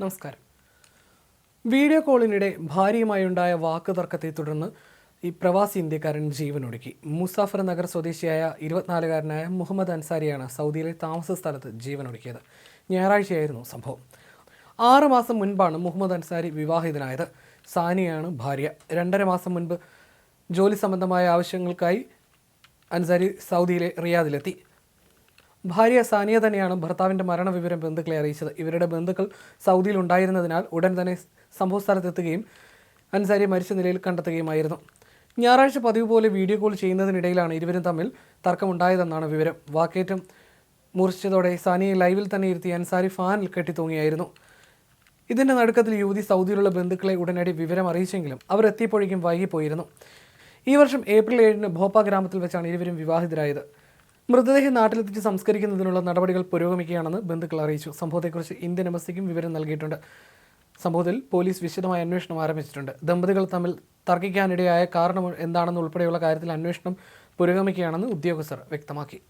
നമസ്കാരം. വീഡിയോ കോളിനിടെ ഭാര്യയുമായുണ്ടായ വാക്ക് തർക്കത്തെ തുടർന്ന് ഈ പ്രവാസി ഇന്ത്യക്കാരൻ ജീവനൊടുക്കി. മുസാഫർ നഗർ സ്വദേശിയായ ഇരുപത്തിനാലുകാരനായ മുഹമ്മദ് അൻസാരിയാണ് സൗദിയിലെ താമസ സ്ഥലത്ത് ജീവനൊടുക്കിയത്. ഞായറാഴ്ചയായിരുന്നു സംഭവം. ആറ് മാസം മുൻപാണ് മുഹമ്മദ് അൻസാരി വിവാഹിതനായത്. സാനിയാണ് ഭാര്യ. രണ്ടര മാസം മുൻപ് ജോലി സംബന്ധമായ ആവശ്യങ്ങൾക്കായി അൻസാരി സൗദിയിലെ റിയാദിലെത്തി. ഭാര്യ സാനിയ തന്നെയാണ് ഭർത്താവിന്റെ മരണവിവരം ബന്ധുക്കളെ അറിയിച്ചത്. ഇവരുടെ ബന്ധുക്കൾ സൗദിയിൽ ഉണ്ടായിരുന്നതിനാൽ ഉടൻ തന്നെ സംഭവസ്ഥലത്തെത്തുകയും അൻസാരി മരിച്ച നിലയിൽ കണ്ടെത്തുകയുമായിരുന്നു. ഞായറാഴ്ച പതിവ് പോലെ വീഡിയോ കോൾ ചെയ്യുന്നതിനിടയിലാണ് ഇരുവരും തമ്മിൽ തർക്കമുണ്ടായതെന്നാണ് വിവരം. വാക്കേറ്റം മുറിച്ചതോടെ സാനിയെ ലൈവിൽ തന്നെ ഇരുത്തി അൻസാരി ഫാനിൽ കെട്ടിത്തൂങ്ങിയായിരുന്നു. ഇതിന്റെ നടുക്കത്തിൽ യുവതി സൗദിയിലുള്ള ബന്ധുക്കളെ ഉടനടി വിവരം അറിയിച്ചെങ്കിലും അവർ എത്തിയപ്പോഴേക്കും വൈകിപ്പോയിരുന്നു. ഈ വർഷം ഏപ്രിൽ ഏഴിന് ഭോപ്പ ഗ്രാമത്തിൽ വെച്ചാണ് ഇരുവരും വിവാഹിതരായത്. മൃതദേഹം നാട്ടിലെത്തിച്ച് സംസ്കരിക്കുന്നതിനുള്ള നടപടികൾ പുരോഗമിക്കുകയാണെന്ന് ബന്ധുക്കൾ അറിയിച്ചു. സംഭവത്തെക്കുറിച്ച് ഇന്ത്യൻ എംബസിക്കും വിവരം നൽകിയിട്ടുണ്ട്. സംഭവത്തിൽ പോലീസ് വിശദമായ അന്വേഷണം ആരംഭിച്ചിട്ടുണ്ട്. ദമ്പതികൾ തമ്മിൽ തർക്കിക്കാനിടയായ കാരണം എന്താണെന്ന് ഉൾപ്പെടെയുള്ള കാര്യത്തിൽ അന്വേഷണം പുരോഗമിക്കുകയാണെന്ന് ഉദ്യോഗസ്ഥർ വ്യക്തമാക്കി.